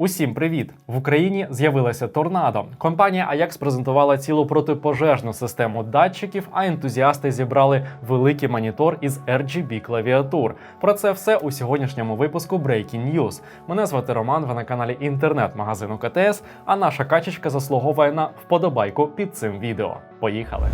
Усім привіт! В Україні з'явилася торнадо. Компанія Ajax презентувала цілу протипожежну систему датчиків, а ентузіасти зібрали великий монітор із RGB клавіатур. Про це все у сьогоднішньому випуску Breaking News. Мене звати Роман. Ви на каналі інтернет-магазину КТС. А наша качечка заслуговує на вподобайку під цим відео. Поїхали!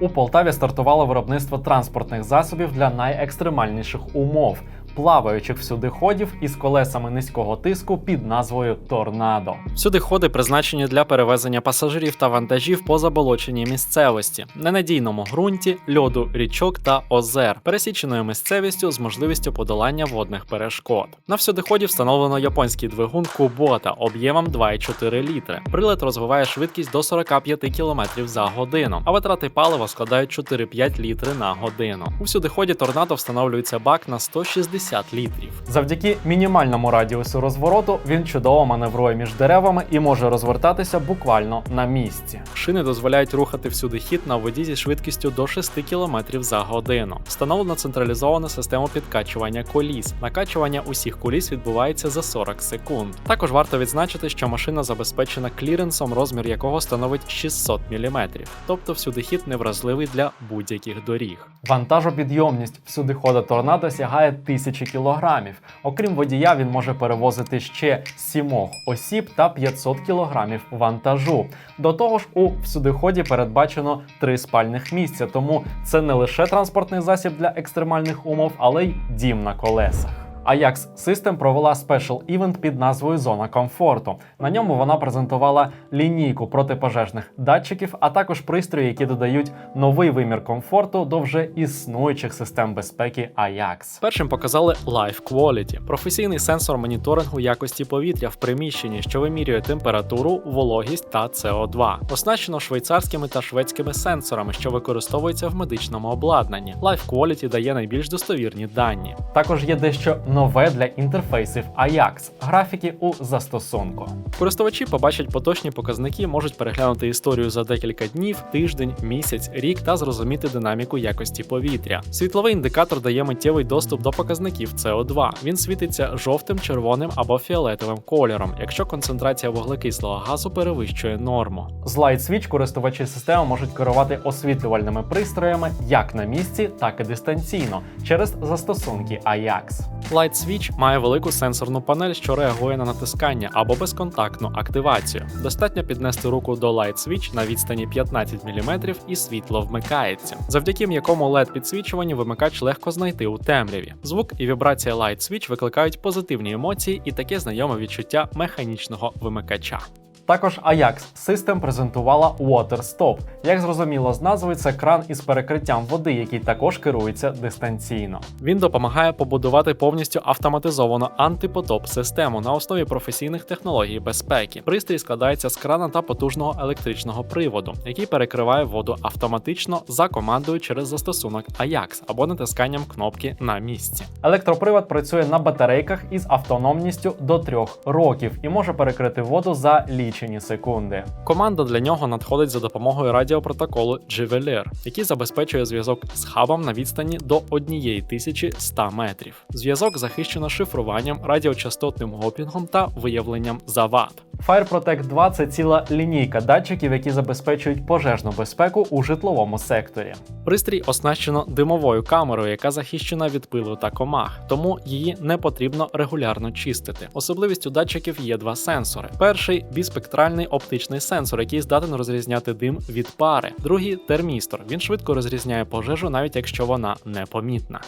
У Полтаві стартувало виробництво транспортних засобів для найекстремальніших умов плаваючих всюдиходів із колесами низького тиску під назвою Торнадо. Всюдиходи призначені для перевезення пасажирів та вантажів по заболоченій місцевості, ненадійному ґрунті, льоду, річок та озер, пересіченою місцевістю з можливістю подолання водних перешкод. На всюдиході встановлено японський двигун Kubota об'ємом 2,4 літри. Прилад розвиває швидкість до 45 км за годину, а витрати палива складають 4-5 літри на годину. У всюдиході торнадо встановлюється бак на 160 літрів. Завдяки мінімальному радіусу розвороту він чудово маневрує між деревами і може розвертатися буквально на місці. Шини дозволяють рухати всюди хід на воді зі швидкістю до 6 км за годину. Встановлена централізована система підкачування коліс. Накачування усіх коліс відбувається за 40 секунд. Також варто відзначити, що машина забезпечена кліренсом, розмір якого становить 600 мм, тобто всюди хід невразливий для будь-яких доріг. Вантажопідйомність всюдихода торнадо сягає 1000 кілограмів. Окрім водія, він може перевозити ще сімох осіб та 500 кілограмів вантажу. До того ж, у всюдиході передбачено три спальних місця, тому це не лише транспортний засіб для екстремальних умов, але й дім на колесах. Ajax System провела спешл івент під назвою Зона комфорту. На ньому вона презентувала лінійку протипожежних датчиків, а також пристрої, які додають новий вимір комфорту до вже існуючих систем безпеки Ajax. Першим показали Life Quality – професійний сенсор моніторингу якості повітря в приміщенні, що вимірює температуру, вологість та СО2. Оснащено швейцарськими та шведськими сенсорами, що використовуються в медичному обладнанні. Life Quality дає найбільш достовірні дані. Також є дещо нове для інтерфейсів Ajax – графіки у застосунку. Користувачі побачать поточні показники, можуть переглянути історію за декілька днів, тиждень, місяць, рік та зрозуміти динаміку якості повітря. Світловий індикатор дає миттєвий доступ до показників CO2. Він світиться жовтим, червоним або фіолетовим кольором, якщо концентрація вуглекислого газу перевищує норму. З Light Switch користувачі системи можуть керувати освітлювальними пристроями як на місці, так і дистанційно через застосунки Ajax. Light Switch має велику сенсорну панель, що реагує на натискання або безконтактну активацію. Достатньо піднести руку до Light Switch на відстані 15 мм і світло вмикається. Завдяки м'якому led підсвічуванню вимикач легко знайти у темряві. Звук і вібрація Light Switch викликають позитивні емоції і таке знайоме відчуття механічного вимикача. Також Ajax System презентувала Water Stop. Як зрозуміло з назви, це кран із перекриттям води, який також керується дистанційно. Він допомагає побудувати повністю автоматизовану антипотоп систему на основі професійних технологій безпеки. Пристрій складається з крана та потужного електричного приводу, який перекриває воду автоматично за командою через застосунок Ajax або натисканням кнопки на місці. Електропривод працює на батарейках із автономністю до 3 років і може перекрити воду за лічені секунди. Команда для нього надходить за допомогою радіопротоколу Juveler, який забезпечує зв'язок з хабом на відстані до 1100 метрів. Зв'язок захищено шифруванням, радіочастотним гопінгом та виявленням завад. Fire Protect 2 це ціла лінійка датчиків, які забезпечують пожежну безпеку у житловому секторі. Пристрій оснащено димовою камерою, яка захищена від пилу та комах, тому її не потрібно регулярно чистити. Особливістю датчиків є два сенсори: перший біспектральний оптичний сенсор, який здатен розрізняти дим від пари. Другий термістор. Він швидко розрізняє пожежу, навіть якщо вона непомітна.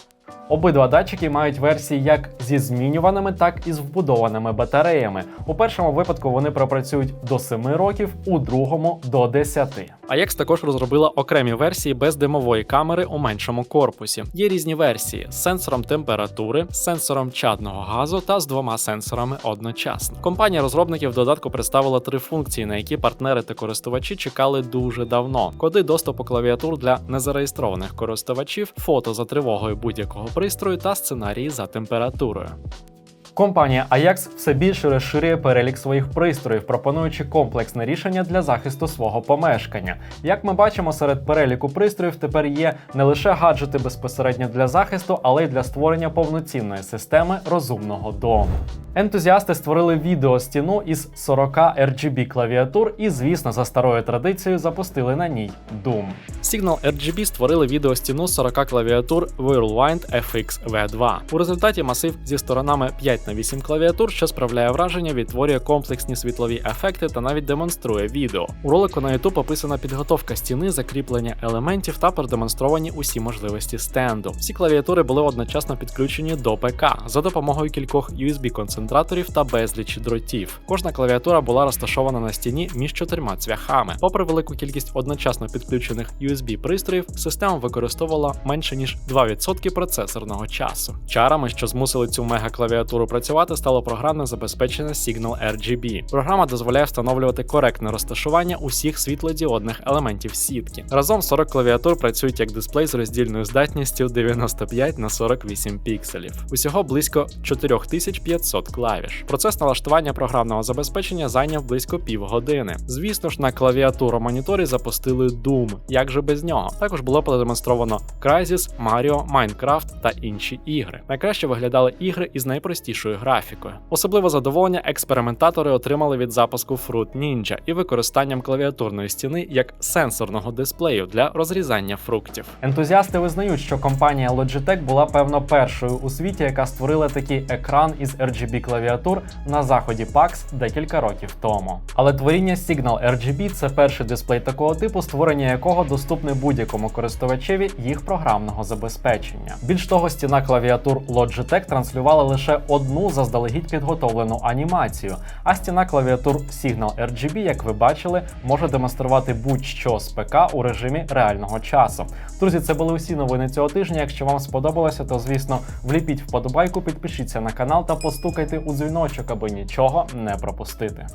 Обидва датчики мають версії як зі змінюваними, так і з вбудованими батареями. У першому випадку вони пропрацюють до 7 років, у другому до 10. Ajax також розробила окремі версії без димової камери у меншому корпусі. Є різні версії з сенсором температури, з сенсором чадного газу та з двома сенсорами одночасно. Компанія розробників в додатку представила три функції, на які партнери та користувачі чекали дуже давно: коди доступу клавіатур для незареєстрованих користувачів, фото за тривогою будь-якого пристрою та сценарії за температурою. Компанія Ajax все більше розширює перелік своїх пристроїв, пропонуючи комплексне рішення для захисту свого помешкання. Як ми бачимо, серед переліку пристроїв тепер є не лише гаджети безпосередньо для захисту, але й для створення повноцінної системи розумного дому. Ентузіасти створили відеостіну із 40 RGB клавіатур і, звісно, за старою традицією запустили на ній Doom. Signal RGB створили відеостіну 40 клавіатур Whirlwind FX V2. У результаті масив зі сторонами 5 на 8 клавіатур, що справляє враження, відтворює комплексні світлові ефекти та навіть демонструє відео. У ролику на YouTube описана підготовка стіни, закріплення елементів та продемонстровані усі можливості стенду. Всі клавіатури були одночасно підключені до ПК за допомогою кількох USB-концентраторів та безлічі дротів. Кожна клавіатура була розташована на стіні між чотирма цвяхами. Попри велику кількість одночасно підключених USB-пристроїв, система використовувала менше ніж 2% процесорного часу. Чарами, що змусили цю мега-клавіатуру працювати, стало програмне забезпечення Signal RGB. Програма дозволяє встановлювати коректне розташування усіх світлодіодних елементів сітки. Разом 40 клавіатур працюють як дисплей з роздільною здатністю 95 на 48 пікселів. Усього близько 4500 клавіш. Процес налаштування програмного забезпечення зайняв близько півгодини. Звісно ж, на клавіатуру моніторі запустили Doom. Як же без нього? Також було продемонстровано Crysis, Mario, Minecraft та інші ігри. Найкраще виглядали ігри із найпростішою графікою. Особливо задоволення експериментатори отримали від запуску Fruit Ninja і використанням клавіатурної стіни як сенсорного дисплею для розрізання фруктів. Ентузіасти визнають, що компанія Logitech була певно першою у світі, яка створила такий екран із RGB клавіатур на заході PAX декілька років тому. Але творіння Signal RGB це перший дисплей такого типу, створення якого доступне будь-якому користувачеві їх програмного забезпечення. Більш того, стіна клавіатур Logitech транслювала лише одну заздалегідь підготовлену анімацію, а стіна клавіатур Signal RGB, як ви бачили, може демонструвати будь-що з ПК у режимі реального часу. Друзі, це були усі новини цього тижня. Якщо вам сподобалося, то звісно вліпіть вподобайку, підпишіться на канал та постукайте у дзвіночок, аби нічого не пропустити.